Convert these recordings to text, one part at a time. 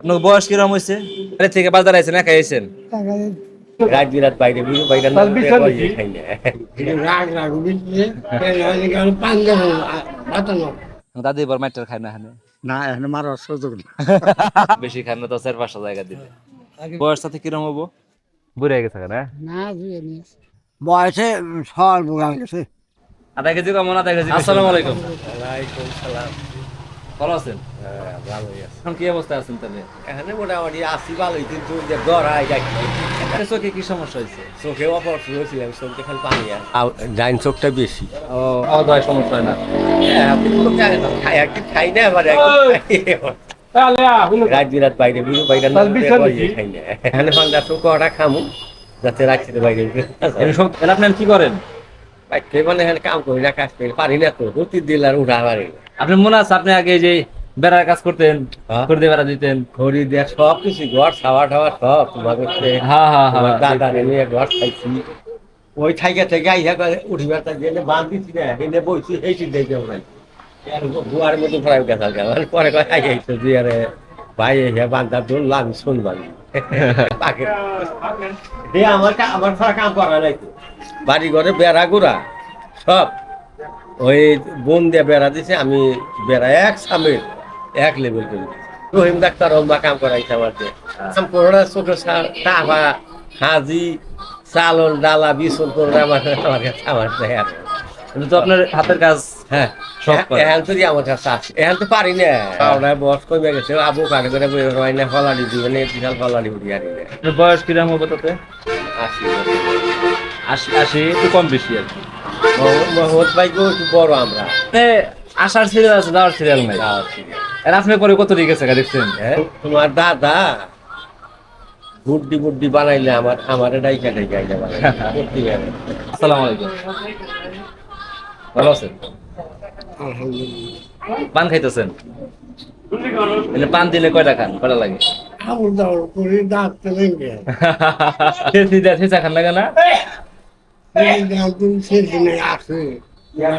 আপনার বয়স কিরম হয়েছে বাড়ি থেকে বাজার আইছেন একা আইছেন? রাত বিরাত বাইরে বাইরে রাগ রাগ দাদি এবার মাইটার খায় না এখানে? না এখানে মারার সুযোগ না বেশি খায় না তো চার পাঁচটা জায়গা দিলে বয়স সাথে কিরম হব? বুড়ে গেছে না? না বয়সে সর বোঝা গেছে। আধা কেজি কম আধা কেজি আসসালামু আলাইকুম। ওয়ালাইকুম সালাম। ভালো আছেন? হ্যাঁ, ভালোই আছে। এখন কি অবস্থায় আছেন তাহলে? এখানে মোটামুটি আসি ভালোই কিন্তু যে যাচ্ছি চোখে কি সমস্যা হয়েছে? চোখে অপারেশন হয়েছিলাম চোখে খালি পানি আর। ডাইন চোখটা বেশি। ও খাওয়া দাওয়ায় সমস্যা হয় না। হ্যাঁ, কিন্তু খাই খাই না আবার একদিন রাত বিরাত বাইরে বিরু বাইরে খাই না। এখানে পান্ডা তো কটা খামু যাতে বাইরে কি করেন? বাইরে মানে এখানে কাম করি না কাজ করি পারি না তো দিল আর উঠা পারি না। আপনি মনে আছে আপনি আগে যে বেড়ার কাজ করতেন হ্যাঁ। দিয়ে বেড়া দিতেন? ঘড়ি দেয়া সব কিছু ঘর খাওয়া টাওয়া সব তোমাকে হ্যাঁ হ্যাঁ হ্যাঁ দাদা নিয়ে ঘর খাইছি। ওই থাইকা থেকে আইসা করে উঠিবার তাকে এনে বাঁধ দিছি না এনে বইছি এই চিন্তাই কেউ নাই আর বুয়ার মতো প্রায় গেছে গেল পরে কয় আই আইসো যে আরে ভাই এসে বান্ধা ধরলো আমি শুনবানি এ আমার আমার কাম করা নাই বাড়ি ঘরে বেড়া গোড়া সব। ওই বোন দিয়ে বেড়া দিছে আমি বেড়া এক সামের এক লেভেল করে রহিম ডাক্তার অম্বা কাম করাইছে আমার দিয়ে। কাম করার চোখে টাকা হাজি চালন ডালা বিছন করে আমার আমার কাছে আমার দেয় তো আপনার হাতের কাজ হ্যাঁ এখন তো আমার কাছে আছে এখন তো পারি না আমরা বস কমে গেছে আবু কাটে করে বের হয় না ফলানি দিবে না বিশাল উঠি আর বয়স কিরম হবে তাতে আসি আশি আশি একটু কম বেশি আর কি মোহাম্মদ ভাইকেও একটু বড় আমরা আসার সিরিয়াল আছে যাওয়ার সিরিয়াল নাই। আর আপনি পরে কত আছে দেখছেন? তোমার দাদা বুড্ডি বানাইলে আমার আমার ডাইকা ডাইকা আইলে বানাইলে। আসসালামু আলাইকুম। ভালো আছেন? পান খাইতেছেন? পান দিলে কয়টা খান? কয়টা লাগে? আবুল দাবুল করে দাঁত দেয় থেচা খান লাগে না?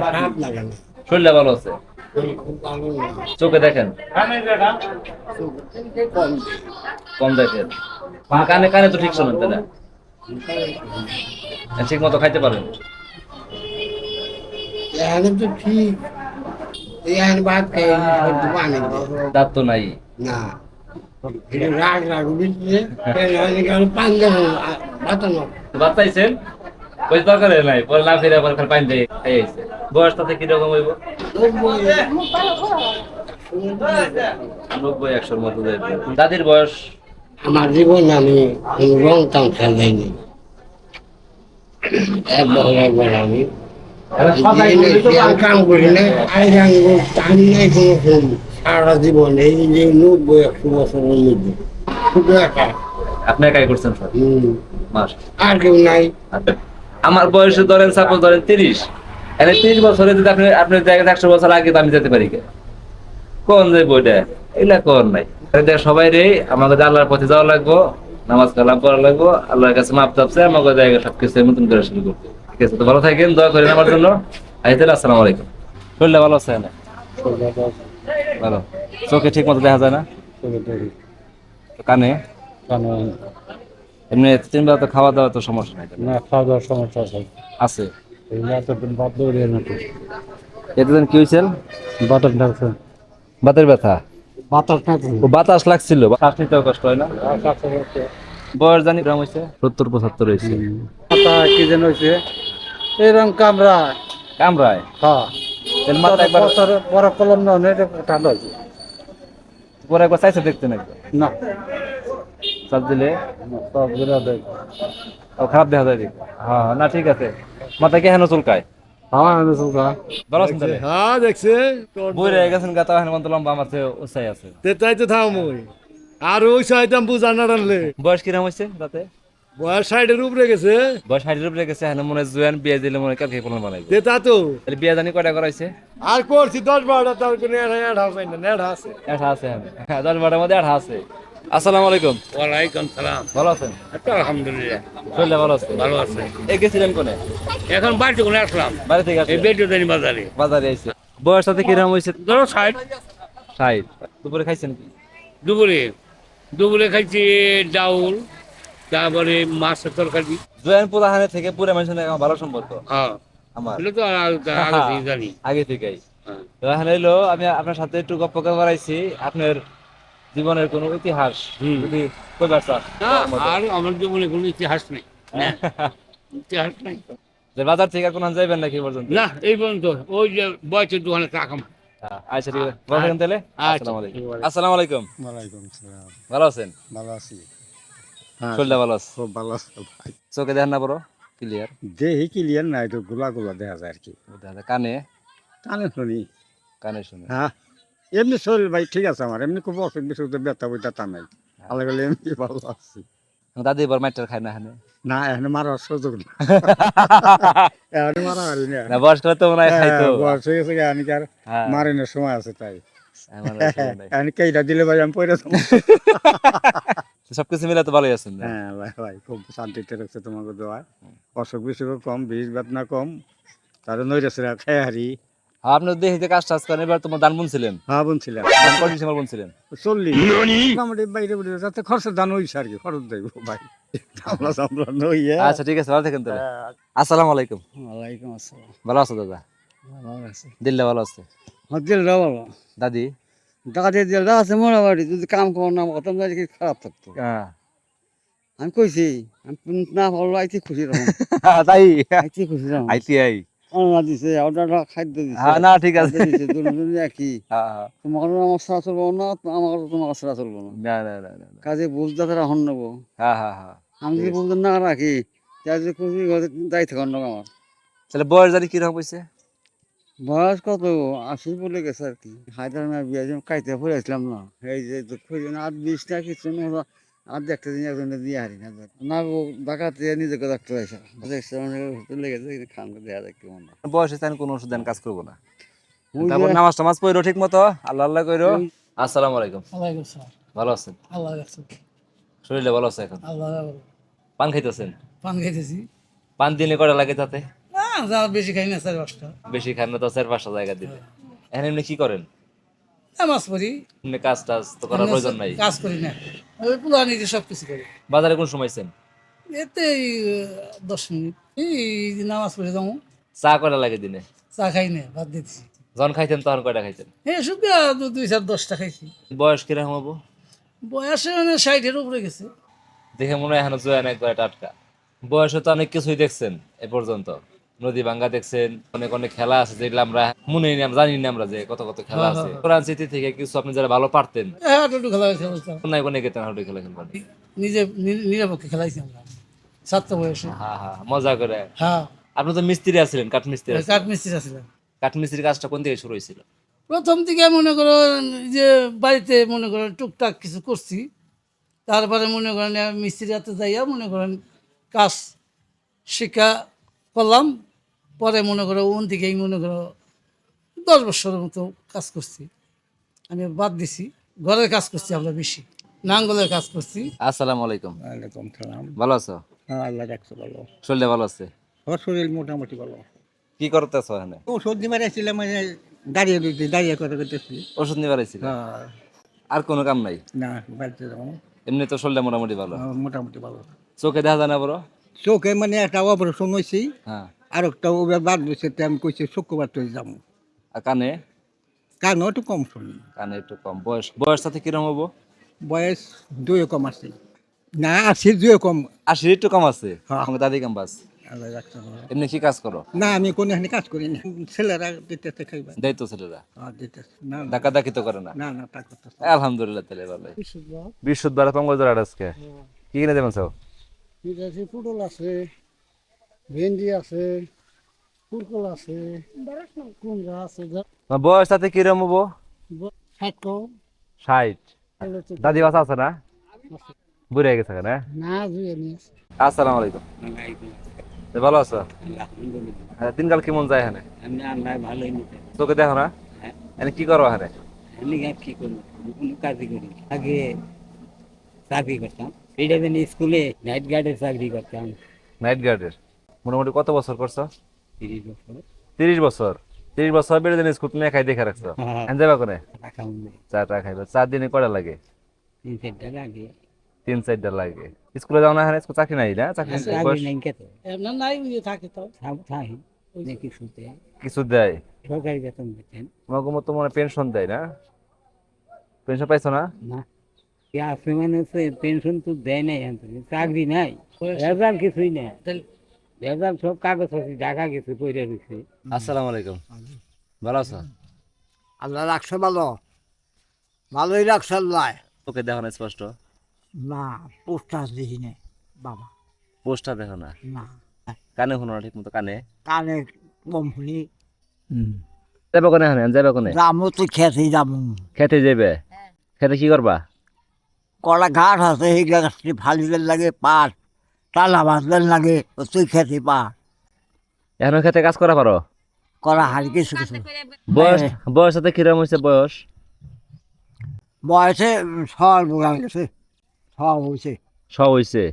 খারাপ লাগে না শরীরটা ভালো আছে? চোখে দেখেন? কম দেখেন। কানে কানে তো ঠিক শোনেন তাই না? ঠিক মতো খাইতে পারেন। এখানে তো ঠিক এখানে ভাত খাই পানি দাঁত তো নাই। না রাগ রাগ বুঝছে ওই দরকার নাই পরে না ফিরে আবার পানি দিয়ে খাই আইছে। বয়স তাতে কীরকম হইব? নব্বই একশোর মতো দাদির বয়স? আমার জীবন আমি রং তামসা যাইনি একবার একবার আমি। আমি কাম করি না আইরান টানি নাই কোনো ফোন সারা জীবন এই যে নব্বই একশো বছরের মধ্যে। শুধু একা। আপনি একাই করছেন সব আর কেউ নাই। আচ্ছা। আমার বয়সে ধরেন সাপোজ ধরেন তিরিশ। এনে তিরিশ বছরে যদি আপনি আপনার জায়গায় একশো বছর আগে তো আমি যেতে পারি কে? কোন যে বইটা এগুলা কোন নাই? দেখ সবাই রে আমাকে আল্লাহর পথে যাওয়া লাগবো নামাজ কালাম করা লাগবো আল্লাহর কাছে মাপ চাপছে আমাকে জায়গা সবকিছু নতুন করে শুরু করতে ঠিক আছে তো ভালো থাকেন দোয়া করেন আমার জন্য। আইতেন আসসালামু আলাইকুম। শরীরটা ভালো আছে না? ভালো। চোখে ঠিক মতো দেখা যায় না? তো কানে। এমনি তিন বেলা তো খাওয়া দাওয়া তো সমস্যা নাই। না খাওয়া দাওয়ার সমস্যা আছে। আছে। এই এতদিন কি হয়েছিল বাতাস ঢাকছে বাতের ব্যথা? বাতাস ঢাকছে বাতাস লাগছিল শ্বাস নিতেও কষ্ট হয় না? বয়স জানি গ্রাম হয়েছে সত্তর পঁচাত্তর হয়েছে মাথা কি যেন হয়েছে এরকম কামরা কামরায়। হ্যাঁ। তেল মাথা একবার বড় কলম না ঠান্ডা হয়েছে পরে একবার চাইছে দেখতে নাকি? না। চাপ দিলে সব বিরাট ও খারাপ দেখা যায় হ্যাঁ না ঠিক আছে। মাথা কে হেন চুলকায় আমি সুলকা ভালো আছেন হ্যাঁ দেখছে বই রয়ে গেছেন গাতা হেন মতো লম্বা আমার চেয়ে আছে। তেতাই তো থাম ওই আর ওই সাইতাম বুঝা না রানলে বয়স কিরম হয়েছে রাতে বয়স সাইডের উপরে গেছে। বয়স ষাটের উপরে গেছে হেন মনে জুয়ান বিয়ে দিলে মনে কালকে কোনো বানাইবে? তেতা তো তাহলে বিয়ে জানি কয়টা আর করছি দশ বারোটা তার কোনো এড়া পাই না নেড়া আছে। হ্যাঁ দশ বারোটার মধ্যে আছে। আসসালামু আলাইকুম। ওয়ালাইকুম সালাম। ভালো আছেন? আলহামদুলিল্লাহ। শরীরটা ভালো আছে। ভালো আছে। এই গেছিলেন কোনে? এখন বাড়িতে কোনে আসলাম? বাড়ি থেকে? এই বাজারে। বাজারে আইছে। বয়স সাথে হয়েছে ধরো ষাট। ষাট। দুপুরে খাইছেন কি? দুপুরে। দুপুরে খাইছি ডাউল তারপরে মাছের তরকারি। জয়েন প্রধানে থেকে পুরো মানুষের আমার ভালো সম্পর্ক। হ্যাঁ। আমার। তো আগে থেকেই জানি। আগে থেকেই। হ্যাঁ। আমি আপনার সাথে একটু গপ্প করাইছি আপনার জীবনের কোনো ইতিহাস হুম। যদি কইবার চান। আর আমার জীবনে কোনো ইতিহাস নেই। ইতিহাস নাই। যে বাজার থেকে কোনো যাইবেন নাকি পর্যন্ত? না এই পর্যন্ত। ওই যে বয়সের দোকানে টাকা হ্যাঁ, আচ্ছা ঠিক আছে। ভালো থাকেন তাহলে। আচ্ছা। আসসালামু আলাইকুম। আসসালামু আলাইকুম। ওয়ালাইকুম সালাম। ভালো আছেন? ভালো আছি। শরীরটা ভালো আছে খুব ভালো আছে ভাই। চোখে দেখেন না বড়? ক্লিয়ার দেহি ক্লিয়ার নাই তো গোলা গোলা দেখা যায় আর কি। কানে? কানে শুনি। কানে শুনে। হ্যাঁ। এমনি শরীর ভাই ঠিক আছে আমার এমনি খুব অসুখ বিসুখ ব্যথা বইটা তা নাই। আলাদা গেলে এমনি ভালো আছি। দাদি এবার মাইটার খায় না হানে না এখানে মারার সুযোগ না এখানে মারা হারি না। বয়স তো মনে হয় খাইতো। হ্যাঁ, বয়স হয়ে গেছে আমি আর হ্যাঁ, মারিনের সময় আছে তাই। নাই। এখানে কেইটা দিলে ভাই আমি পড়ে যাব সবকিছু মিলে তো ভালোই আছেন হ্যাঁ ভাই ভাই খুব শান্তিতে রাখছে তোমাকে দেওয়া অসুখ বিসুখ কম বিষ বেদনা কম তাদের নৈরাসের খেয়ে হারি। হ্যাঁ, কাজ টাজ করেন এবার তোমার দান বুনছিলেন হ্যাঁ বলছিলাম দান কত ডিসেম্বর বুনছিলেন চল্লিশ। মোটামুটি বাইরে বাইরে যাতে খরচের দান হইছে আর কি খরচ দেব ভাই। আমরা সামলা নই আচ্ছা ঠিক আছে ভালো থাকেন তাহলে। আসসালামু আলাইকুম। ওয়ালাইকুম আসসালাম। ভালো আছো দাদা? ভালো আছে। দিল্লা ভালো আছে? দিল ভালো। দাদি? দাদা দিল আছে মোটামুটি যদি কাম করার নাম কি খারাপ থাকতো? হ্যাঁ। আমি কইছি আমি না ভালো আইতে খুশি রকম তাই? আইতে খুশি রকম আইটিআই অন্য দিছে অর্ডার খাদ্য দিছে। হ্যাঁ না ঠিক আছে। দিছে দুজনে একই। হ্যাঁ, হ্যাঁ। তোমার আমার সারা চলবো না আমার তোমার সারা চলবো না। না না না না না। কাজে বুঝতে তারা হন নেব। হ্যাঁ হ্যাঁ হ্যাঁ। আমি যদি বুঝতে না রাখি তাহলে খুশি দায়িত্ব নেব আমার। তাহলে বয়স জানি কীরকম হয়েছে বয়স কত? আশি বলে গেছে আর কি। হায়দার না বিয়ে কাইতে পড়ে না। এই যে খুঁজে না আর বিশ কিছু না আর দেখতে দিন একজন দিয়ে হারি না না ও ডাকাতে নিজেকে ডাক্তার লেগেছে খান দেওয়া যায় কেমন বয়স কোনো ওষুধ দেন কাজ করব না। তারপর নামাজ টামাজ পড়ো ঠিক মতো? আল্লাহ আল্লাহ কইরো। আসসালামু আলাইকুম। ওয়ালাইকুম সালাম। ভালো আছেন? আল্লাহ শরীরে ভালো আছে এখন? আল্লাহ পান খাইতেছেন? পান খাইতেছি। পান দিনে কটা লাগে তাতে? না যা বেশি খাই না পাঁচটা। বেশি খান না তো চার পাঁচটা জায়গা দিলে এখন এমনি কি করেন? নামাজ পড়ি। কাজ টাজ তো করার প্রয়োজন নাই। কাজ করি না। ওই পুরা নিজে সব কিছু করি। বাজারে কোন সময়ছেন এতে দশ মিনিট। এই নামাজ পড়ে যাব। চা কটা লাগে দিনে? চা খাই না দিতেছি। যখন খাইতেন তখন কয়টা খাইতেন? হ্যাঁ দুই চার দশটা খাইছি। বয়স কীরকম হব? বয়সে মানে ষাটের উপরে গেছে। দেখে মনে হয় এখনও জয়ান একবার টাটকা। বয়সে তো অনেক কিছুই দেখছেন এ পর্যন্ত। নদী ভাঙ্গা দেখছেন অনেক অনেক খেলা আছে যেগুলো আমরা মনে নেই জানি না আমরা যে কত কত খেলা হ্যাঁ, আছে। হ্যাঁ। কোরআন স্মৃতি থেকে কিছু আপনি যারা ভালো পারতেন হ্যাঁ একটু খেলা খেলতাম কোনায় কোনে গেতেন হাউডি খেলা খেলবেন নিজে নিরপেক্ষে খেলাইছি আমরা। ছাত্র বয়সে। হ্যাঁ হ্যাঁ মজা করে। হ্যাঁ। আপনি তো মিস্ত্রি আছিলেন কাঠ মিস্ত্রি কাঠ মিস্ত্রি আসছিলাম কাঠ মিস্ত্রির কাজটা কোন থেকে শুরু হয়েছিল? প্রথম থেকে মনে করো যে বাড়িতে মনে করেন টুকটাক কিছু করছি। তারপরে মনে করেন মিস্ত্রি হাতে যাইয়া মনে করেন কাজ শিক্ষা করলাম। পরে মনে করো ওন থেকেই মনে করো দশ বছরের মতো কাজ করছি। আমি বাদ দিছি। ঘরের কাজ করছি আমরা বেশি। নাঙ্গলের কাজ করছি। আসসালামু আলাইকুম। ওয়ালাইকুম সালাম। ভালো আছো? হ্যাঁ আল্লাহ রাখছে ভালো। শরীরে ভালো আছে? ওর শরীর মোটামুটি ভালো। কি করতেছো এখানে? ওষুধ নিবার আসছিলাম মানে দাঁড়িয়ে রয়েছি দাঁড়িয়ে কথা করতেছি ওষুধ নিবার আইছিল হ্যাঁ। আর কোনো কাম নাই? না বাড়িতে যাব এমনি তো শরীরটা মোটামুটি ভালো। হ্যাঁ, মোটামুটি ভালো। চোখে দেখা যায় না বড় চোখে মানে একটা অপারেশন হয়েছি। হ্যাঁ। আর একটা বাদ দিয়েছে তো আমি কইছি শুক্রবার তো যাব আর কানে? কারণ একটু কম শুনি। কানে একটু কম। বয়স বয়স সাথে কীরকম হব? বয়স দুই কম আছে। না আশির দুই কম। আশির একটু কম আছে? হ্যাঁ। আমাকে দাদি কাম বাস? ভালো। এমনি কি কাজ করো? না আমি কোনো এখানে কাজ করি না। ছেলেরা দিতেছে খাইবা দেয় তো ছেলেরা? হ্যাঁ না, ডাকা ডাকি তো করে না? না না তা করতেছে আলহামদুলিল্লাহ তাহলে ভালোই। বৃহস্পতিবার পঙ্গজোর আজকে? কি কিনে দেবেন সব ঠিক আছে পটল আছে। ভেন্ডি আছে আছে কুমড়া আছে বয়স সাথে কীরকম হব? ষাট কম। ষাট। দাদি বাসা আছে না? বুড়ে গেছে না না আসসালামু আলাইকুম। ভালো আছো? হ্যাঁ দিনকাল কেমন যায় এখানে? ভালোই নিতে তোকে দেখো না? এখানে কি করো এখানে? আমি কি করব? কোনো কাজই করি আগে চাকরি করতাম। স্কুলে নাইট গার্ডের চাকরি করতাম। নাইট গার্ডের? মোটামুটি কত বছর করছ? তিরিশ বছর। তিরিশ বছর। বেড়ে দিন স্কুল তুমি খাই দেখে রাখছো? হ্যাঁ। যাবা কোনে? টাকা নেই চা টা খাইবে। চার দিনে কয়টা লাগে? তিন চারটা লাগে। স্কুলে যাও না হ্যাঁ স্কুল চাকরি নাই না? চাকরি চাকরি থাকে তো। কিছু দেয়? সরকারি বেতন দিতেন তোমাকে মতো মনে পেনশন দেয় না? পেনশন পাইছো না? না। কি মানে পেনশন তো দেয় নাই চাকরি নাই। কিছুই নেই। রেজাল্ট সব কাগজ আছে ঢাকা গেছে পড়ে রয়েছে আসসালামু আলাইকুম। ভালো আছো? আল্লাহ রাখছে ভালো। ভালোই রাখছে আল্লাহ। ওকে দেখো না স্পষ্ট? না পোস্টার দেখি নে বাবা। পোস্টটা দেখো না? না। কানে শোনো না ঠিক মতো কানে? কানে কম শুনি। যাবে কোনে হ্যাঁ যাবে কোনে? যাব তো খেতে যাব খেতে যাবে খেতে কি করবা? কলা ঘাট আছে সেই গাছটি ফালিদের লাগে পাট টালা বাঁধলেন লাগে তুই খেতে পা। এখন খেতে কাজ করা পারো? কলা হারি কিছু কিছু। বয়স বয়স সাথে কিরম হয়েছে বয়স? বয়সে সর বোঝা গেছে সব হয়েছে সব হয়েছে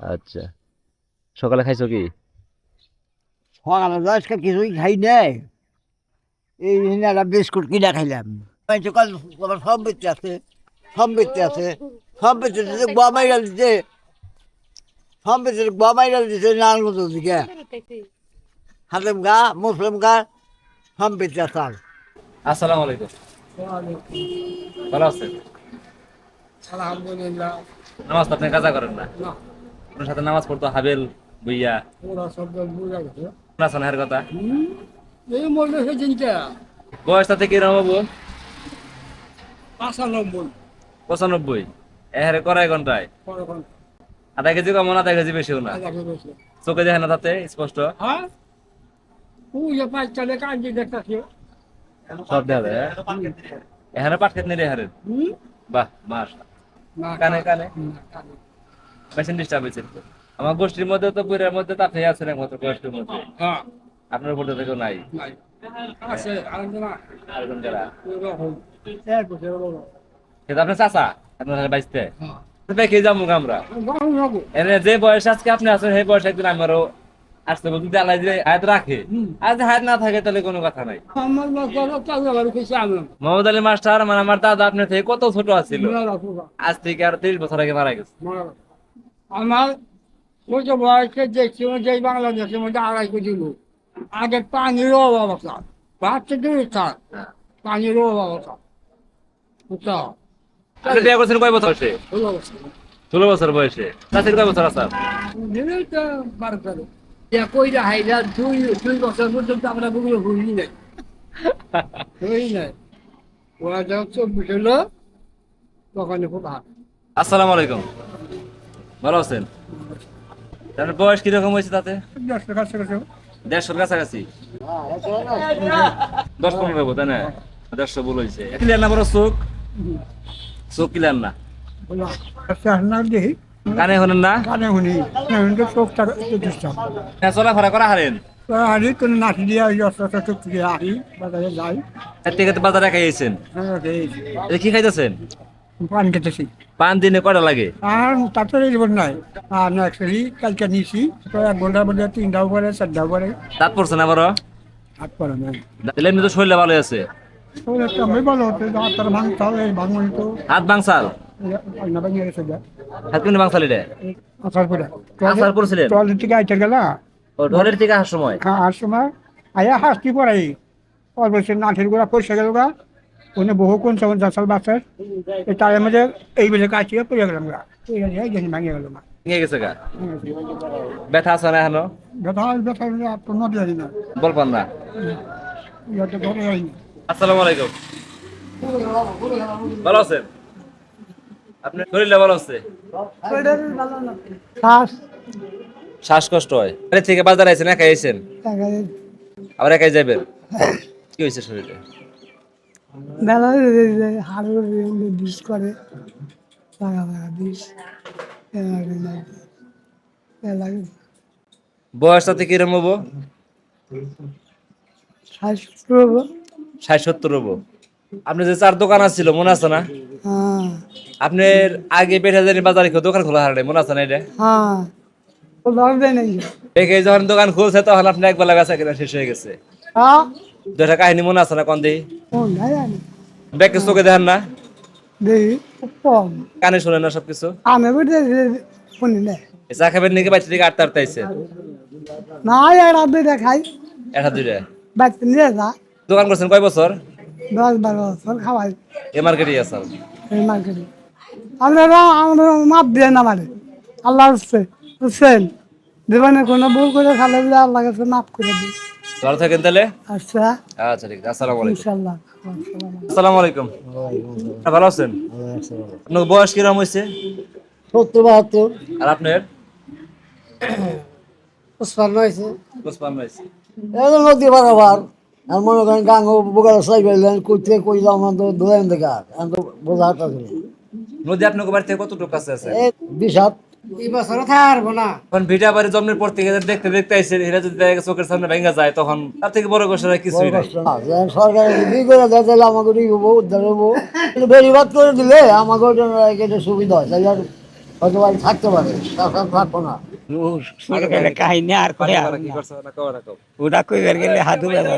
আচ্ছা। সকালে খাইছো কি? সকালে দশটা কিছুই খাই নাই। এই একটা বিস্কুট কিনা খাইলাম। সকাল তোমার সব বেঁচে আছে সব বেঁচে আছে সব বেঁচে দিতে সব বেঁচে নাল মতো দিকে হাতেম গা মুসলিম গা আছে আসসালামু আলাইকুম ভালো আছেন আলহামদুলিল্লাহ নামাজ আপনি কাজা করেন না আপনার সাথে নামাজ পড়তো হাবেল বইয়া ওরা সব বুঝা গেছে না শোনার কথা এই মনে হচ্ছে চিন্তা বয়স তাতে কিরম হব পাঁচানব্বই পঁচানব্বই এহারে করাই ঘন্টায় আধা কেজি কম আধা কেজি বেশিও না। চোখে দেখে না তাতে স্পষ্ট? হ্যাঁ? সব যায় হ্যাঁ? এখানে পাট খেত নেই হারেন বাহ মাস কানে কানে? মেশিন ডিস্টার্ব হয়েছে। আমার গোষ্ঠীর মধ্যে তো পুরের মধ্যে তাতে আছেন একমাত্র গোষ্ঠীর মধ্যে। হ্যাঁ। আপনার উপর থেকেও নাই। আপনার চাচা আপনার বাইসতে হ্যাঁ দেখে যাব আমরা? এনে যে বয়স আজকে আপনি আছেন সেই বয়স একদিন আমারও আসতে বলতে যদি আল্লাহ দিলে হায়াত রাখে। যদি হায়াত না থাকে তাহলে কোনো কথা নাই। মোহাম্মদ আলী মাস্টার মানে আমার দাদা আপনার থেকে কত ছোট আছিল? আজ থেকে আর তিরিশ বছর আগে মারা গেছে। মারা আমার ওই যে বয়সে দেখছি যে বাংলাদেশের মধ্যে আড়াই কোটি লোক। আগে পানিরও অভাব আছে দূরে থাক পানিরও অভাব আছে আপনি বিয়ে করছেন কয় বছর? বয়সে ষোলো বছর বয়সে। চাষির কয় বছর বার কইরা হাইলা দুই দুই বছর পর্যন্ত আমরা বুঝলো ঘুরি নাই। ঘুরি নাই। ওরা যখন চব্বিশ হলো তখন খুব আসসালামু আলাইকুম। ভালো আছেন? বয়স কীরকম হয়েছে তাতে? দেড়শোর কাছাকাছি? দশ পনেরো তাই না? দেড়শো বল হয়েছে। ক্লিয়ার না চোখ? চোখ না। কানে শোনেন না? কানে শুনি চোখটা চলাফেরা করা হারেন। আনি কোনো নাচি দিয়ে ওই অস্ত্র চোখ আহি বাজারে যাই থেকে বাজারে খাইয়েছেন। এই কি খাইতেছেন? পান খেতেছি পান দিনে কয়টা লাগে? আর তারপরে জীবন নাই আর নার্সারি কালকে নিছি তো এক ঘণ্টার মধ্যে তিনটাও পরে চারটাও পরে দাঁত পড়ছে না বড়? তাহলে এমনি তো ভালো আছে। হতো বাংসাল হাত কিন্তু বাংসাল এটা? আসার আসার পড়ছিলেন টয়লেট থেকে আইতে গেল। ও ঢলের থেকে আসার সময়? আর সময়। আয়া হাসতি পড়াই অল্প সে নাঠের গোড়া পয়সা গেল গা। ওনে বহু কোন সময় জাসাল বাসার এই তার মধ্যে এই বেলে কাছিয়ে পড়ে গেলাম গা। ভাঙিয়ে গেল মা ভেঙে গেছে গা? ব্যথা আছে না এখনও? ব্যথা ব্যথা বলপান না। আসসালামু আলাইকুম। ভালো আছেন? আপনার শরীরটা ভালো আছে? শ্বাস। শ্বাসকষ্ট হয়। আরে থেকে বাজার আইছেন একাই আইছেন? আবার একাই যাবেন কি হয়েছে শরীরে? মেলা হাড়ের বিষ করে লাগা লাগা বিষ লাগে বয়সটা থেকে কিরম হব। ষাট সত্তর হব যে চার দোকান আছিল মনে আছে না? হ্যাঁ। আপনার আগে বাজারে কেউ দোকান খোলা হারে মনে আছে না এটা? হ্যাঁ। দেখে যখন দোকান খুলছে তখন বেচা কিনা শেষ হয়ে গেছে। হ্যাঁ। দুটা কাহিনী মনে আছে না কন দিই? ও নাই জানি ব্যাগকে চোখে দেখেন না? কানে শোনেন না সবকিছু? চা খাবেন নাকি? বাচ্চা থেকে আটটা আটটা না আর আপনি দেখাই একটা দুইটা? বাচ্চা নিয়ে যা। দোকান করছেন কয় বছর? দশ বারো বছর খাওয়াই। এ মার্কেটে আছেন? এই মার্কেটে। আপনারা আমাদের মাপ দিয়ে না মানে আল্লাহ হচ্ছে বুঝছেন জীবনে কোনো ভুল করে খালে বলে আল্লাহ কাছে মাফ করে দিই। ভালো থাকেন তাহলে? আচ্ছা। আচ্ছা ঠিক আছে। আসসালামু আলাইকুম। আসসালামু আলাইকুম। ভালো আছেন? আপনার বয়স কীরকম হয়েছে? সত্তর বাহাত্তর। আর আপনার? পুষ্পান্ন হয়েছে হয়েছে এদের নদী বারবার। আর মনে করেন গাঙ্গ বোকার সাই পাইলেন কইতে কই যাও আমার তো ধরেন দেখা আমি তো বোঝা হাঁটা নদী আপনার বাড়ি থেকে কতটুকু কাছে আছে? এই বিশ হাত এই বছর থাকব না। এখন ভিটা বাড়ি জন্মের পর থেকে দেখতে দেখতে আইসে এরা যদি চোখের সামনে ভেঙে যায় তখন তার থেকে বড় কষ্ট আর কিছুই নাই। সরকার যদি করে দেয় তাহলে আমাকে হব উদ্ধার হব। কিন্তু বেরিবাদ করে দিলে আমাকে এটা সুবিধা হয়। তাহলে আর হয়তো বাড়ি থাকতে পারে থাকব না। কাহিনী আর কয় আর কি করছে না কও না কও ওটা কইবার গেলে হাত যাব